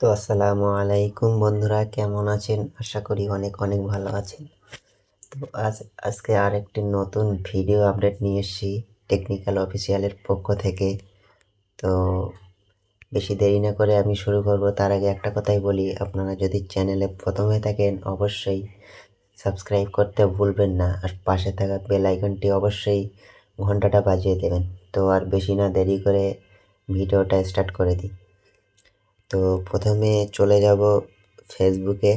তো আসসালামু আলাইকুম বন্ধুরা, কেমন আছেন? আশা করি অনেক অনেক ভালো আছেন। তো আজ, আজকে আরেকটি নতুন ভিডিও আপডেট নিয়ে এসেছি টেকনিক্যাল অফিসিয়ালের পক্ষ থেকে। তো বেশি দেরি না করে আমি শুরু করব। তার আগে একটা কথাই বলি, আপনারা যদি চ্যানেলে প্রথমে থাকেন, অবশ্যই সাবস্ক্রাইব করতে ভুলবেন না। আর পাশে থাকা বেল আইকনটি অবশ্যই ঘন্টাটা বাজিয়ে দেবেন। তো আর বেশি না দেরি করে ভিডিওটা স্টার্ট করে দিই। তো প্রথমে চলে যাব ফেসবুকে।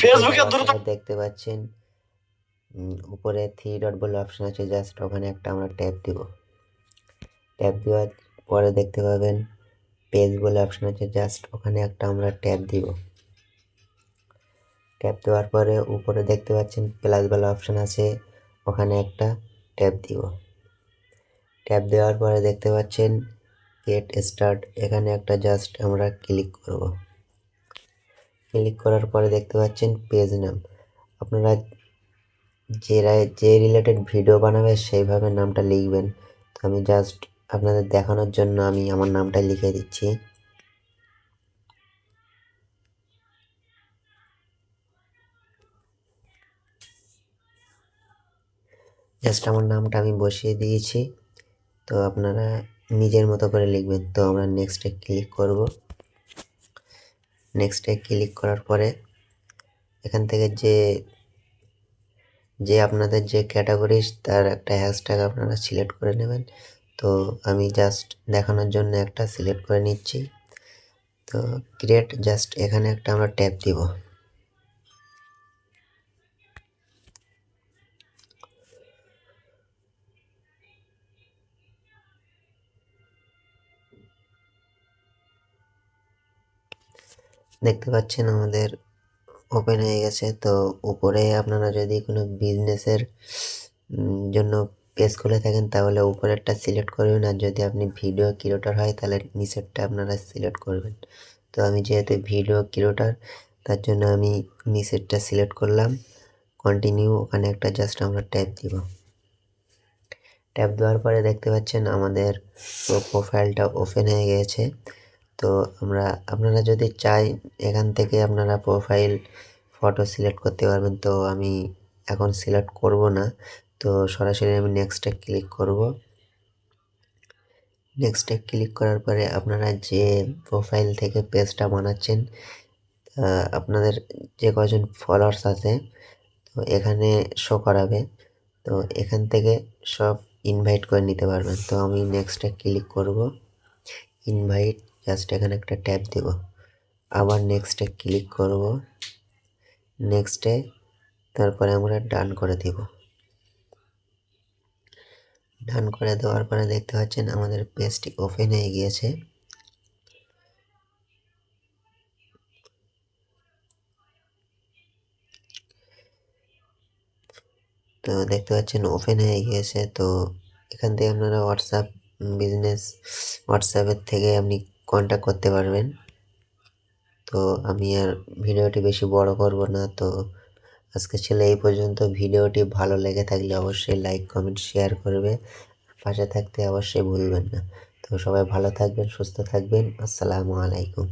ফেসবুকে দেখতে পাচ্ছেন উপরে থ্রি ডট বলে অপশন আছে জাস্ট ওখানে একটা আমরা ট্যাপ দিব। ট্যাপ দেওয়ার পরে দেখতে পাবেন পেজ বলে অপশন আছে জাস্ট ওখানে একটা আমরা ট্যাপ দিব। ট্যাপ দেওয়ার পরে উপরে দেখতে পাচ্ছেন প্লাস বলে অপশন আছে ওখানে একটা ট্যাপ দিব। ট্যাপ দেওয়ার পরে দেখতে পাচ্ছেন গেট স্টার্ট এখানে একটা জাস্ট আমরা ক্লিক করব। ক্লিক করার পরে দেখতে পাচ্ছেন পেজ নাম আপনারা যে যে রিলেটেড ভিডিও বানাবে সেইভাবে নামটা লিখবেন। তো আমি জাস্ট আপনাদের দেখানোর জন্য আমি আমার নামটা লিখে দিচ্ছি। জাস্ট আমার নামটা আমি বসিয়ে দিয়েছি। তো আপনারা নিজের মতো করে লিখবেন। তো আমরা নেক্সটে ক্লিক করব। নেক্সটে ক্লিক করার পরে এখান থেকে যে যে আপনাদের যে ক্যাটাগরি তার একটা হ্যাশট্যাগ আপনারা সিলেক্ট করে নেবেন। তো আমি জাস্ট দেখানোর জন্য একটা সিলেক্ট করে নিচ্ছি। তো ক্রিয়েট জাস্ট এখানে একটা আমরা ট্যাপ দিব। দেখতে পাচ্ছেন আমাদের ওপেন হয়ে গেছে। তো উপরে আপনারা যদি কোনো বিজনেসের জন্য পেজ খুলে থাকেন, তাহলে উপরেরটা সিলেক্ট করবেন। আর যদি আপনি ভিডিও ক্রিয়েটর হয়, তাহলে নিচেরটা আপনারা সিলেক্ট করবেন। তো আমি যেহেতু ভিডিও ক্রিয়েটর তার জন্য আমি নিচেরটা সিলেক্ট করলাম। কন্টিনিউ ওখানে একটা জাস্ট আমরা ট্যাপ দিব। ট্যাপ দেওয়ার পরে দেখতে পাচ্ছেন আমাদের প্রোফাইলটা ওপেন হয়ে গেছে। তো আমরা, আপনারা যদি চাই এখান থেকে আপনারা প্রোফাইল ফটো সিলেক্ট করতে পারবেন। তো আমি এখন সিলেক্ট করব না। তো সরাসরি আমি নেক্সটে ক্লিক করব। নেক্সটে ক্লিক করার পরে আপনারা যে প্রোফাইল থেকে পেজটা বানাচ্ছেন আপনাদের যে কজন ফলোয়ার্স আছে, তো এখানে শো করাবে। তো এখান থেকে সব ইনভাইট করে নিতে পারবেন। তো আমি নেক্সটে ক্লিক করব। ইনভাইট জাস্ট এখানে একটা ট্যাপ দেব। আবার নেক্সটে ক্লিক করব। নেক্সটে তারপরে আমরা ডান করে দেব। ডান করে দেওয়ার পরে দেখতে পাচ্ছেন আমাদের পেজটি ওপেন হয়ে গিয়েছে। তো দেখতে পাচ্ছেন ওপেন হয়ে গিয়েছে। তো এখান থেকে আপনারা হোয়াটসঅ্যাপ বিজনেস হোয়াটসঅ্যাপের থেকে আপনি কন্ট্যাক্ট করতে পারবেন। তো আমি আর ভিডিওটি বেশি বড় করব না। তো আজকে ছিল এই পর্যন্ত। ভিডিওটি ভালো লেগে থাকলে অবশ্যই লাইক কমেন্ট শেয়ার করবে। পাশে থাকতে অবশ্যই ভুলবেন না। তো সবাই ভালো থাকবেন, সুস্থ থাকবেন। আসসালামু আলাইকুম।